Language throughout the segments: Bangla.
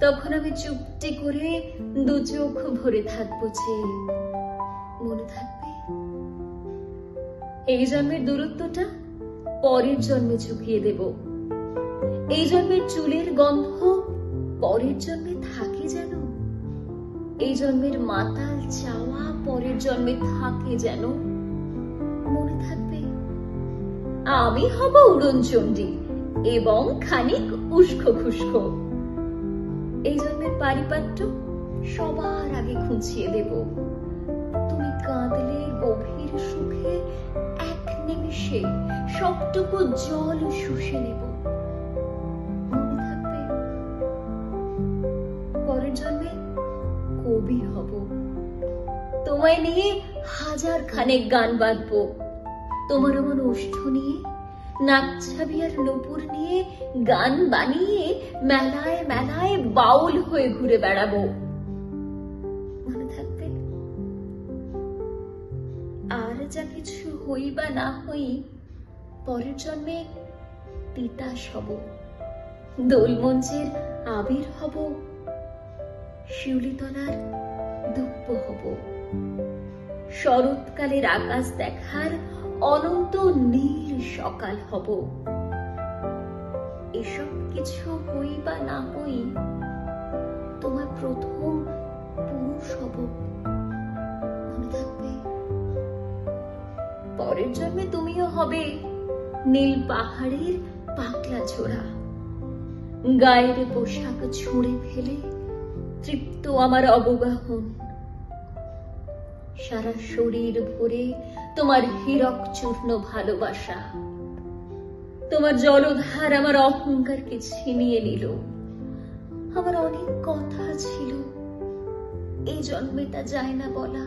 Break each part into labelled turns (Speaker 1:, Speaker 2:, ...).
Speaker 1: তখন আমি চুপটি করে দু চোখ ভরে থাকব যে। মনে থাকবে? এই জন্মের দূরত্বটা পরের জন্মে চুকিয়ে দেব। এই জন্মের চুলের গন্ধ পরের জন্মে থাকে যেন। এই জন্মের মাতাল চাওয়া পরের জন্মে থাকে যেন। মনে থাকবে? আমি হব উড়নচণ্ডী এবং খানিক উস্কো খুস্কো। এই জন্মের পারিপাট্য সবার আগে খুঁচিয়ে দেব। তুমি কাঁদলে গভীর সুখে, এক নিমিষে সবটুকু জল শুষে নেব। মনে পরের জন্মে কবি হব। তোমায় নিয়ে হাজার খানেক গান বাঁধবো তোমার এমন ওষ্ঠ নিয়ে নাকছাবি আর নপুর নিয়ে গান বানিয়ে মেলায় মেলায় বাউল হয়ে ঘুরে বেড়াবো। আর যা কিছু হই বা না হই, পরের জন্মে তিতাস হব। দোলমঞ্চের আবির হব। শিউলিতলার দুপ্প হব। শরৎকালের আকাশ দেখার অনন্ত নীল সকাল হব। এসব কিছু হই বা না হই, তোমার প্রথম পুরুষ হব। পরের জন্মে তুমিও হবে নীল পাহাড়ের পাকলা ঝোড়া। গায়ের পোশাক ছুঁড়ে ফেলে তৃপ্ত আমার অবগাহন। সারা শরীর ভরে তোমার হীরক চূর্ণ ভালোবাসা। তোমার জলধার আমার অহংকারকে ছিনিয়ে নিল। আমার অনেক কথা ছিল। এই জন্মে তা যায় না বলা।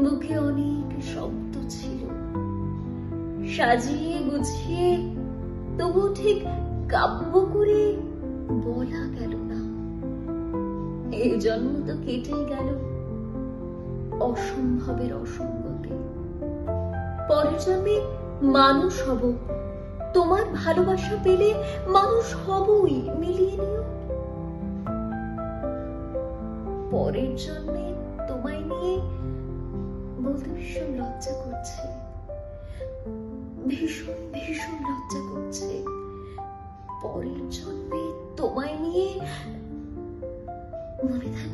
Speaker 1: মুখে অনেক শব্দ ছিল। সাজিয়ে গুছিয়ে তবু ঠিক কাব্য করে বলা গেল না। এই জন্ম তো কেটেই গেল। অসম্ভবের অসঙ্গতে পরের মানুষ হব। তোমার ভালোবাসা পেলে মানুষ হবই, মিলিয়ে নিও। পরের জন্মে তোমায় নিয়ে বলতে ভীষণ লজ্জা করছে। ভীষণ ভীষণ লজ্জা করছে। পরের জন্মে তোমায় নিয়ে মনে থাকবে